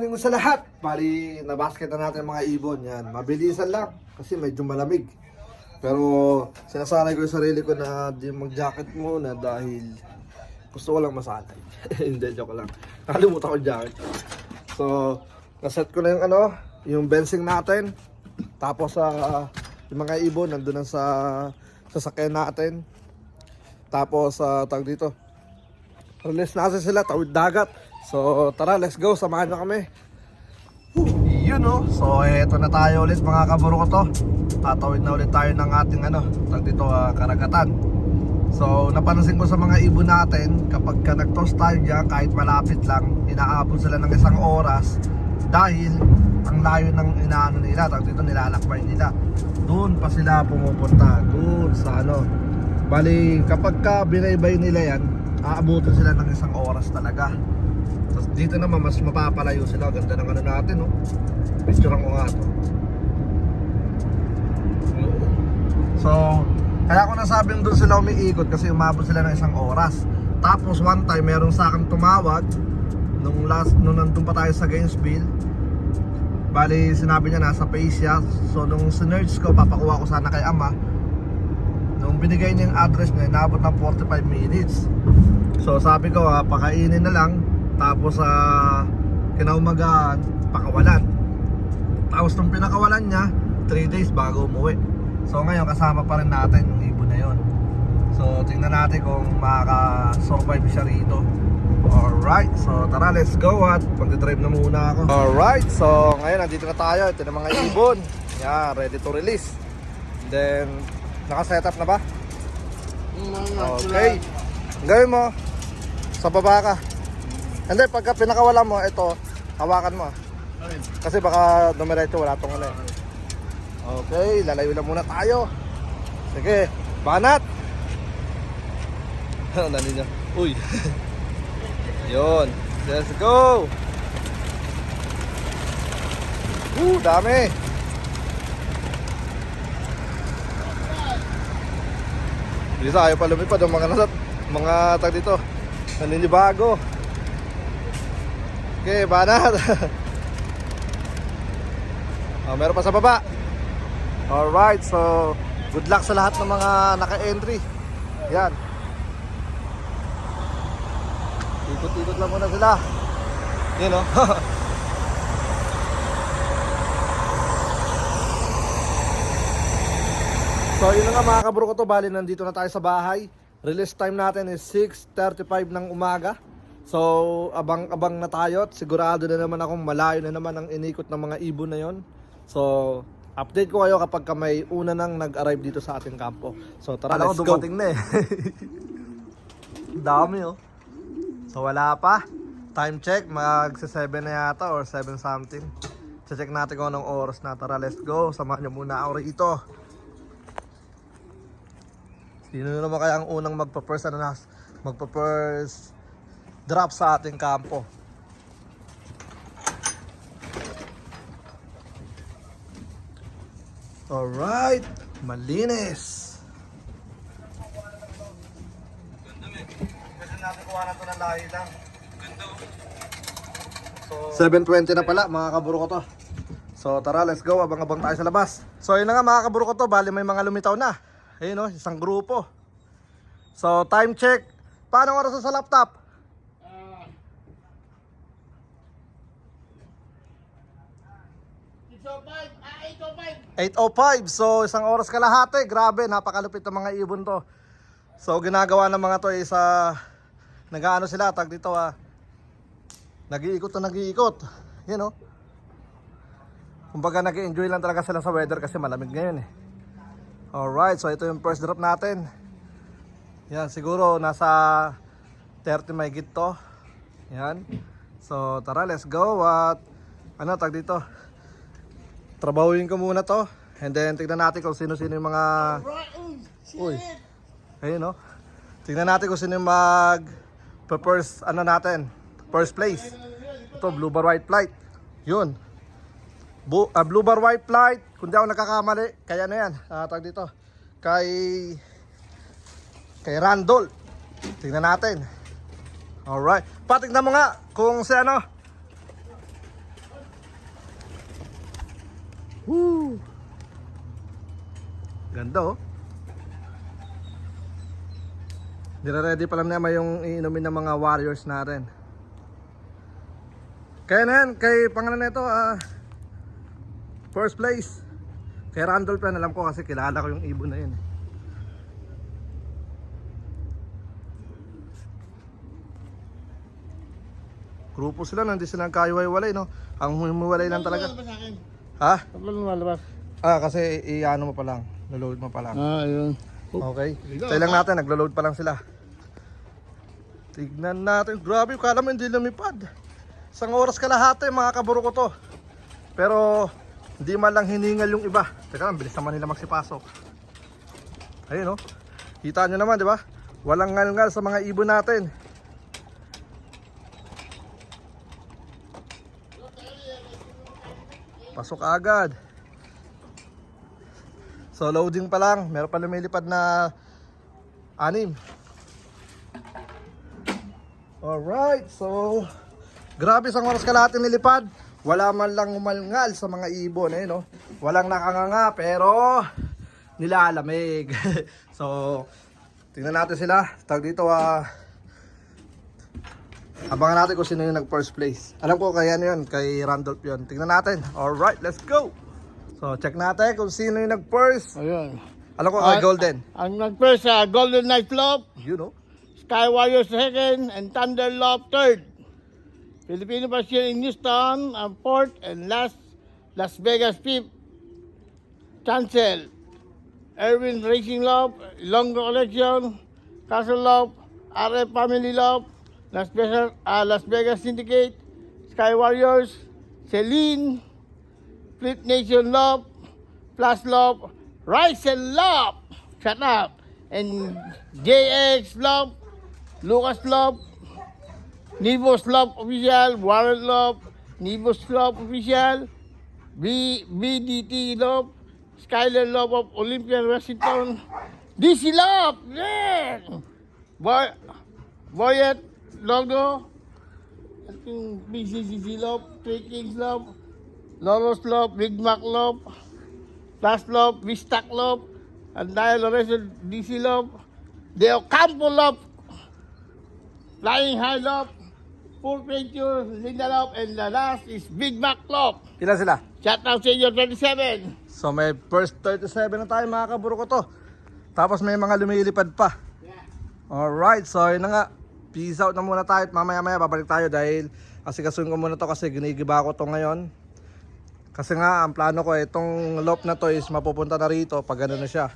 morning sa lahat! Bali, nabasket na natin mga ibon. Yan, mabilisan lang kasi medyo malamig. Pero sinasanay ko yung sarili ko na di mag-jacket muna dahil gusto ko lang masanay. Hindi, joke lang. Nakalimutan ko yung jacket. So, naset ko na yung ano, yung bensing natin. Tapos sa yung mga ibon nandun na sa sasakyan natin. Tapos sa tag dito. Release na sila, tawid dagat. So tara, let's go, samahan nyo kami. Yun oh. So eto na tayo ulit mga kaburo ko to. Tatawid na ulit tayo ng ating ano, tag dito ah, karagatan. So napansin ko sa mga ibon natin, kapag ka nag-toss tayo dyan, kahit malapit lang, inaabot sila ng isang oras dahil ang layo ng inaano nila, tag dito nilalakbay nila. Doon pa sila pumupunta, doon sa ano. Bali, kapag ka binaybay nila yan, aabutin sila ng isang oras talaga. Tapos dito naman mas mapapalayo sila. Ganda ng ano natin, no? Picturean ko nga to. So, kaya ko nasabing doon sila umiikot kasi umabot sila ng isang oras. Tapos one time, meron sa akin tumawag nung last, nung nandun pa tayo sa Gainesville. Bali, sinabi niya nasa pace siya. So, nung sinerge ko, papakuha ko sana kay ama. Nung binigay niya yung address niya, inabot ng 45 minutes. So, sabi ko, ah, pakainin na lang. Tapos, sa kinaumagaan, pakawalan. Tapos, nung pinakawalan niya, 3 days bago umuwi. So, ngayon, kasama pa rin natin yung ibon na yon. So, tingnan natin kung makaka-survive siya rito. Alright, so tara, let's go at magdadrive na muna ako. Alright, so ngayon nandito na tayo. Ito na mga ibon. Yeah, ready to release. Then, naka-set up na ba? Okay. Gawin mo, sa baba ka. Hindi, pagka pinakawala mo, ito, hawakan mo. Kasi baka dumiretso, wala tong ano eh. Okay, lalayo lang muna tayo. Sige, banat! Nani niya. Uy. Yun. Let's go! Uh, dami! Bisa ayaw pa lumipad ang mga nasa mga tag dito. Naninibago. Okay, banat. oh, meron pa sa baba. Alright, so good luck sa lahat ng mga naka-entry. Yan. Ikot-ikot lang muna sila. Yan o. so yun nga mga kabro ko to. Bali nandito na tayo sa bahay. Release time natin is 6.35 ng umaga. So abang-abang na tayo at sigurado na naman akong malayo na naman ang inikot ng mga ibon na yon. So update ko kayo kapag ka may una nang nag-arrive dito sa ating kampo. So tara, let's go. na eh. Dami oh. So wala pa. Time check, mag 7 na yata or 7 something. Check natin kung anong oras na. Tara, let's go. Samahan niyo muna ako rito. Sino na naman kaya ang unang magpa-first ano na, magpa-first drop sa ating kampo? Alright, malinis. Kasi natin na ito ng lahi lang. So, 7.20 na pala mga kaburo ko to. So tara, let's go. Abang-abang tayo sa labas. So yun na nga mga kaburo ko to. Bali may mga lumitaw na. Ayun o, isang grupo. So time check. Paano oras sa laptop? Ah, 8.05. So isang oras kalahati. Grabe, napakalupit ng mga ibon to. So ginagawa ng mga to is uh, nag-ano sila, tag dito ah. Nag-iikot na nag-iikot. Yan oh. Kumbaga nag-enjoy lang talaga sila sa weather kasi malamig ngayon eh. Alright, so ito yung first drop natin. Yan, siguro nasa 30 may to. Yan. So tara, let's go. At ano tag dito? Trabahuin ko muna to. And then tignan natin kung sino-sino yung mga Uy. Ayun no. Tignan natin kung sino yung mag first ano natin. First place. Ito blue bar white flight. Yun. Bu ah, blue bar white flight. Kung di ako nagkakamali, kaya na yan. Ah, tag dito. Kay kay Randall. Tignan natin. Alright. Patignan mo nga kung si ano. Ganda oh. Nire-ready pa lang naman yung iinumin ng mga warriors natin. Kaya na yan, kay pangalan nito, ah, first place. Kay Randolph yan, alam ko kasi kilala ko yung ibon na yun. Grupo sila, hindi sila nagkaiwalay no? Ang humiwalay lang talaga. Ha? Ba lumalabas? Ah, kasi i-ano mo pa lang, load mo pa lang. Ah, yun. Okay. Tayo lang natin, naglo-load pa lang sila. Tignan natin. Grabe, kala mo hindi lumipad. Isang oras kalahati, mga kaburo ko to. Pero, hindi man lang hiningal yung iba. Teka lang, bilis naman nila magsipasok. Ayun, oh. Kita nyo naman, di ba? Walang ngal-ngal sa mga ibon natin. Pasok agad. So loading pa lang, meron pa lumilipad na anim. Alright, so grabe isang oras kalahati nilipad. Wala man lang umalngal sa mga ibon eh, no? Walang nakanganga pero nilalamig. so tingnan natin sila. Tag dito ah Abangan natin kung sino yung nag first place. Alam ko kaya ano yun, kay Randolph yun. Tingnan natin. Alright, let's go! So check natin kung sino yung nag first. Ayun. Alam ko Ah, Golden. Ang nag-first sa Golden Knight Flop, You know. Sky Warriors second, and Thunder Love third. Filipino Bashir in Houston, ang fourth, and last, Las Vegas fifth. Chancel, Erwin Racing Love, Longo Collection, Castle Love, RF Family Love, Las Vegas, ah, Las Vegas Syndicate, Sky Warriors, Celine, Flip Nation Love, Plus Love, Rise and Love, shut up, and JX Love, Lucas Love, Nivos Love Official, Warren Love, Nivos Love Official, B, BDT Love, Skyler Love of Olympian Washington, DC Love, yeah! Boy, Boyet Logo, BCCC Love, Three Love, Loros Love, Big Mac Love, Plus Love, Vistac Love, and Dial Lorenzo DC Love, De Ocampo Love, Flying High Love, Full Venture, Linda Love, and the last is Big Mac Love. Ilan sila? Shout out sa inyo, 27. So may first 37 na tayo mga kaburo ko to. Tapos may mga lumilipad pa. Alright, so yun na nga. Peace out na muna tayo at mamaya maya babalik tayo dahil asikasuin ko muna to kasi ginigiba ko to ngayon. Kasi nga ang plano ko itong loop na to is mapupunta na rito pag gano'n na siya.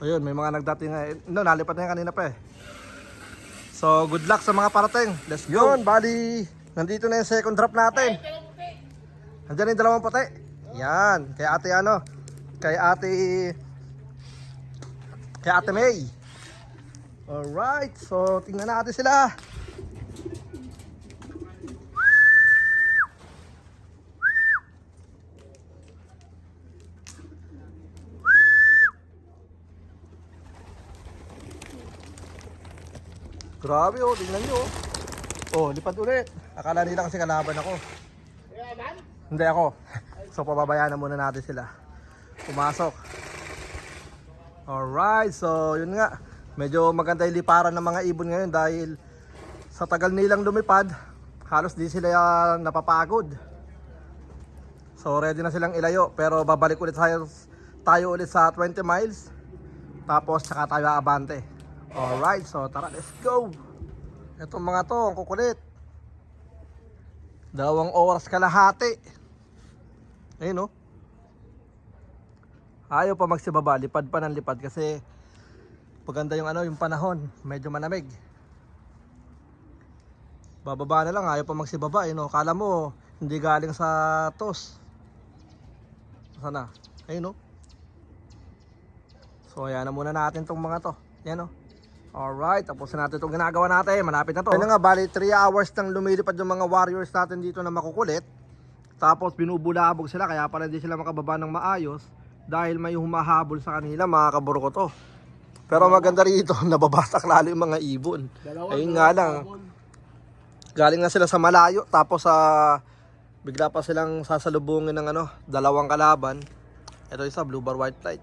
Ayun, may mga nagdating nga. No, nalipat na yan kanina pa eh. So, good luck sa mga parating. Let's go. Yun, bali, nandito na yung second drop natin. Nandiyan yung dalawang puti. Yan, kay ate ano, kay ate, kay ate May. Alright, so tingnan natin sila. Grabe oh, tingnan nyo oh. Oh, lipat ulit. Akala nila kasi kalaban ako. Hindi ako. So pababayaan na muna natin sila. Pumasok. Alright, so yun nga. Medyo maganda yung liparan ng mga ibon ngayon dahil sa tagal nilang lumipad, halos di sila ah, napapagod. So ready na silang ilayo pero babalik ulit tayo, tayo ulit sa 20 miles. Tapos tsaka tayo aabante. Alright, so tara, let's go! Itong mga to, ang kukulit. Dalawang oras kalahati. Ayun oh. Ayaw pa magsibaba, lipad pa ng lipad kasi paganda yung ano, yung panahon, medyo malamig. Bababa na lang, ayaw pa magsibaba, eh, no? Kala mo, hindi galing sa tos. Sana? Ayun no. So ayan na muna natin tong mga to. Yan oh. Alright, tapos na natin itong ginagawa natin. Malapit na to. Ayun nga, bali 3 hours nang lumilipad yung mga warriors natin dito na makukulit. Tapos binubulabog sila, kaya pala hindi sila makababa ng maayos. Dahil may humahabol sa kanila, mga kaburo ko to. Pero maganda rito, nababatak lalo yung mga ibon. Ayun nga lang, galing na sila sa malayo, tapos sa bigla pa silang sasalubungin ng ano, dalawang kalaban. Ito isa, blue bar white flight.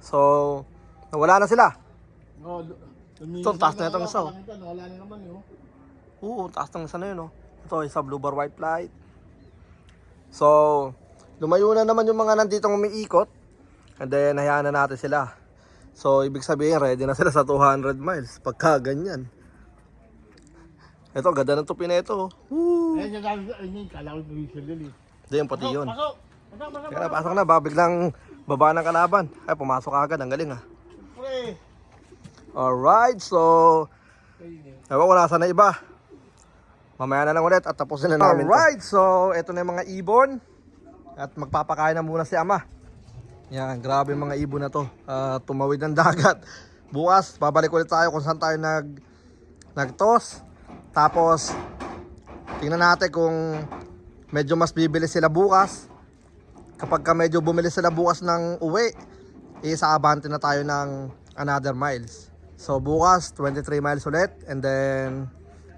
So, nawala na sila. Oh, Ito, taas na itong isa, oh. Wala na naman yun. Oo, taas ng isa na yun, oh. Ito, isa blue bar white flight. So, lumayo na naman yung mga nandito umiikot. And then, hayaan na natin sila. So, ibig sabihin, ready na sila sa 200 miles. Pagka ganyan. Ito, ganda ng tupi na ito. oh. Woo! Ayan yung sabi ko, ayun, kala ko yung yun eh. Hindi, yung pati yun. Pasok! Pasok, pasok, Kaya pasok na, ba, biglang baba ng kalaban. Ay, pumasok agad. Ang galing, ah. Alright, so, eh. ewan ko nasa na iba. Mamaya na lang ulit at tapusin na namin Alright, so, ito na yung mga ibon. At magpapakain na muna si Ama. Yan, grabe yung mga ibon na to. Ah, tumawid ng dagat. Bukas, babalik ulit tayo kung saan tayo nag, nagtos. Tapos, tingnan natin kung medyo mas bibili sila bukas. Kapag ka medyo bumili sila bukas ng uwi, isaabante na tayo ng another miles. So bukas, 23 miles ulit. And then,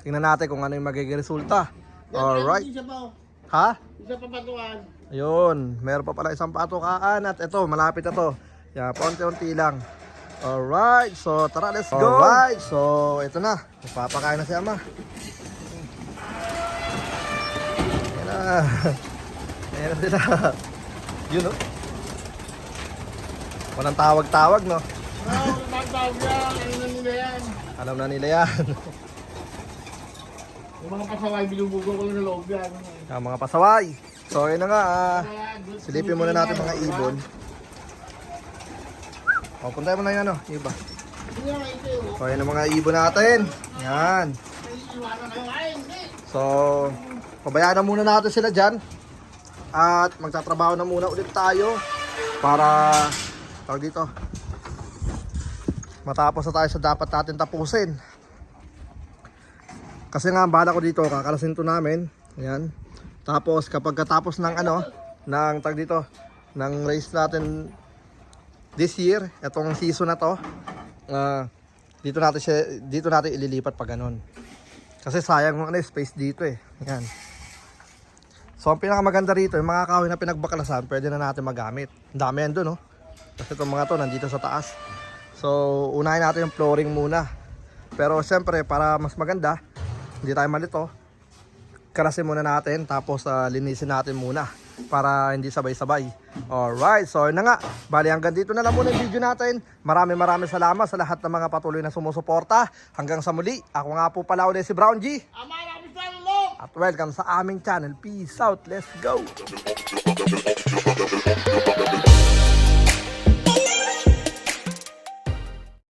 tingnan natin kung ano yung magiging resulta. Alright. Isa pa, oh. Ha? isa pa patuan. Ayun, meron pa pala isang patukaan at ito, malapit na to. Yan, paunti-unti lang. Alright, so tara, let's go. Alright, so ito na. Magpapakain na si Ama. Ayan na. Ayan na sila. Yun, oh. Walang tawag-tawag, no? Oh, magtawag yan. Ano na nila yan? Alam na nila yan. Yung mga pasaway, binubugo ko sa loob yan. Ang mga pasaway. So, ayun na nga. ah. Silipin muna natin mga ibon. O, puntayan mo na yan, oh. Yung Iba. Na yun. So, ayun ang mga ibon natin. Yan. So, pabayaan na muna natin sila dyan. At magtatrabaho na muna ulit tayo para tawag dito. Matapos na tayo sa dapat natin tapusin. Kasi nga bala ko dito, kakalasin to namin. Ayan. Tapos kapag katapos ng ano, ng tag dito, ng race natin this year, etong season na to, ah, dito natin siya, dito natin ililipat pa ganun. Kasi sayang ano, space dito eh. Yan. So ang pinakamaganda rito, yung mga kahoy na pinagbaklasan, pwede na natin magamit. Ang dami yan dun, oh. Kasi itong mga to, nandito sa taas. So, unahin natin yung flooring muna. Pero siyempre, para mas maganda, hindi tayo malito. Karasin muna natin, tapos ah, linisin natin muna. Para hindi sabay-sabay. Alright, so yun na nga. Bali hanggang dito na lang muna yung video natin. Maraming maraming salamat sa lahat ng mga patuloy na sumusuporta. Hanggang sa muli, ako nga po pala ulit si Brown G. At welcome sa aming channel. Peace out. Let's go.